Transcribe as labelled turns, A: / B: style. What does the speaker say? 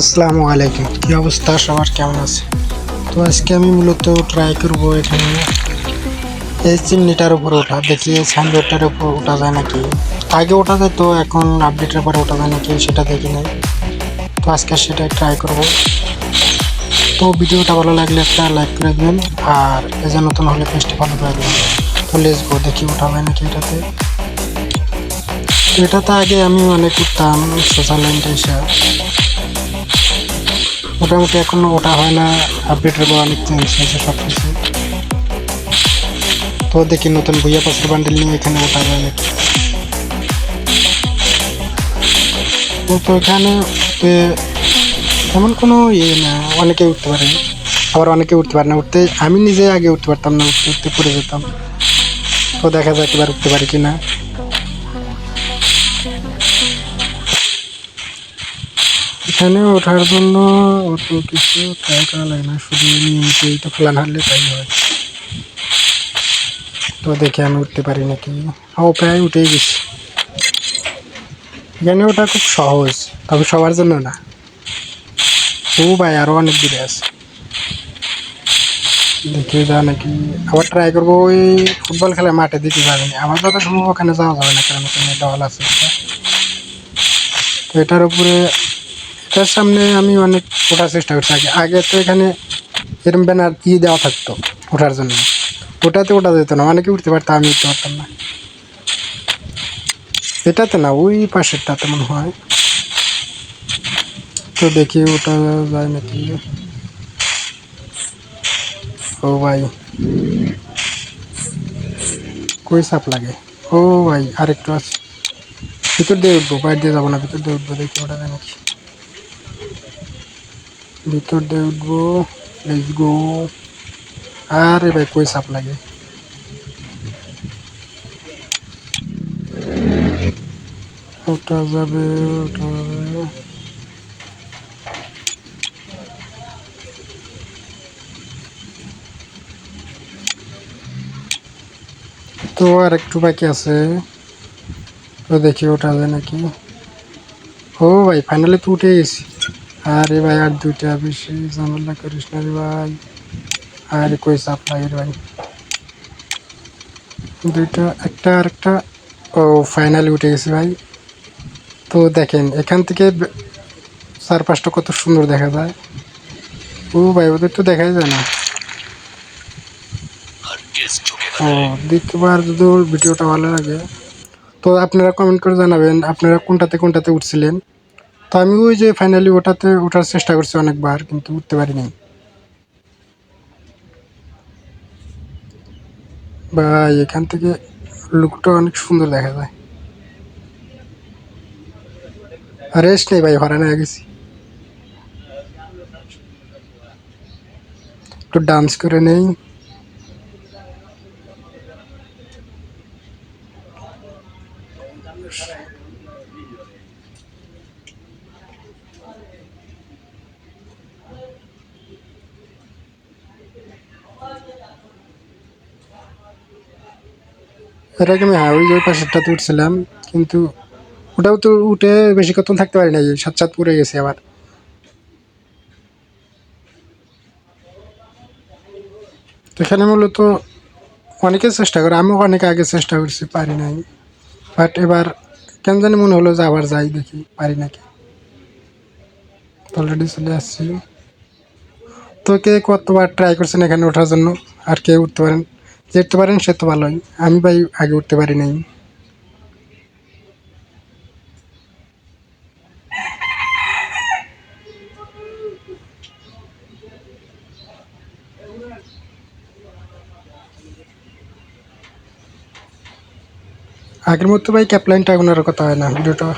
A: আসসালামু আলাইকুম। কী অবস্থা? সবার কেমন আছে? তো আজকে আমি মূলত ট্রাই করব এখানে এই চিমনিটার উপর ওঠা। দেখি এই সাইনবোর্ডটার উপর ওঠা যায় নাকি? আগে ওঠা যায় তো এখন আপডেটের পরে ওঠা যায় নাকি? সেটা দেখি নাই। তো আজকে সেটা ট্রাই করব। তো ভিডিওটা ভালো লাগলে একটা লাইক করে দেবেন, আর এই যে নতুন হলে পেজটা ফলো করে দেবেন। তো লেস গো দেখি ওঠা যায় নাকি এটাতে। এটাতে আগে আমি অনেক উঠতাম সোশ্যাল এসে মোটামুটি এখন ওটা হয় না আপডেটের পর অনেক চেঞ্জ হয়েছে সব কিছু তো দেখি নতুন ভুইয়া পাশের বান্ডেল নিয়ে এখানে ওঠা যায় তো এখানে এমন কোনো ইয়ে না, অনেকে উঠতে পারে। আবার অনেকে উঠতে পারে না, উঠতে আমি নিজে আগে উঠতে পারতাম না, উঠতে উঠতে পড়ে যেতাম। তো দেখা যাক এবার উঠতে পারি কিনা। এখানে ওঠার জন্য অত কিছু ট্রাই করা লাগে না, শুধু নিয়মিত এইটা প্ল্যান হারলে তাই হয়। তো দেখে আমি উঠতে পারি নাকি? ও, প্রায় উঠেই গেছি। এখানে ওটা খুব সহজ, তবে সবার জন্য না। ও ভাই আরও অনেক দূরে আছে। দেখে যা নাকি। আবার ট্রাই করব ওই ফুটবল খেলা মাঠে দিতে যাবেনি আমার কথা সম্ভব ওখানে যাওয়া যাবে না, কারণ ওখানে দেওয়াল আছে। তো এটার উপরে এটার সামনে আমি অনেক ওঠার চেষ্টা করছি। আগে আগে তো এখানে এরকম ব্যানার দিয়ে দেওয়া থাকতো ওঠার জন্য? ওটাতে ওঠা যেত না, অনেকে উঠতে পারতো, আমি উঠতে পারতাম না। এটাতে না, ওই পাশেরটাতে মনে হয়। তো দেখি ওটা যায় নাকি। ও ভাই। কই সাপ লাগে? ও ভাই, আরেকটু আছে। ভিতর দিয়ে উঠবো, বাইরে দিয়ে যাব না, ভিতর দিয়ে উঠবো, দেখি ওটা যায় নাকি। ভিতর দিয়ে উঠবো লেটস গো আরে ভাই কই সাপ লাগে ওটা যাবে ওটা যাবে তো আর একটু বাকি আছে তো দেখি ওটা যায় নাকি ও ভাই ফাইনালি তো উঠে গেছি আরে ভাই, আর দুইটা বেশি ঝামেলা করিস না রে ভাই। আরে কই চাপ ভাই। দুইটা, একটা আর একটা। ও ফাইনালি উঠে গেছে ভাই। তো দেখেন, এখান থেকে চারপাশটা কত সুন্দর দেখা যায়। ও ভাই, ওদের তো দেখাই যায় না। ও, দ্বিতীয়বার যদি ভিডিওটা ভালো লাগে। তো আপনারা কমেন্ট করে জানাবেন, আপনারা কোনটাতে কোনটাতে উঠছিলেন। তো আমি ওই যে ফাইনালি ওটাতে ওঠার চেষ্টা করছি অনেকবার, কিন্তু উঠতে পারিনি। ভাই, এখান থেকে লুকটা অনেক সুন্দর দেখা যায়। রেস্ট নেই ভাই হরান গেছি। একটু ডান্স করে নেই। এর আগে আমি যে ওই পাশেরটাতে উঠছিলাম, কিন্তু ওটাও তো উঠে বেশি কত থাকতে পারি না সাত সাত পড়ে গেছে আবার। তো এখানে মূলত অনেকে চেষ্টা করে, আমিও অনেক আগে চেষ্টা করছি, পারি নাই। বাট এবার কেন জানি মনে হলো যে আবার যাই দেখি, পারি নাকি। অলরেডি চলে আসছি। তো কে কতবার ট্রাই করছেন এখানে ওঠার জন্য? আর কে উঠতে পারেন? যে উঠতে পারেন, সে তো ভালোই। আমি ভাই আগে উঠতে পারি নাই। আগের মতো ভাই ক্যাপলাইনটা আর কথা হয় না, ভিডিওটা।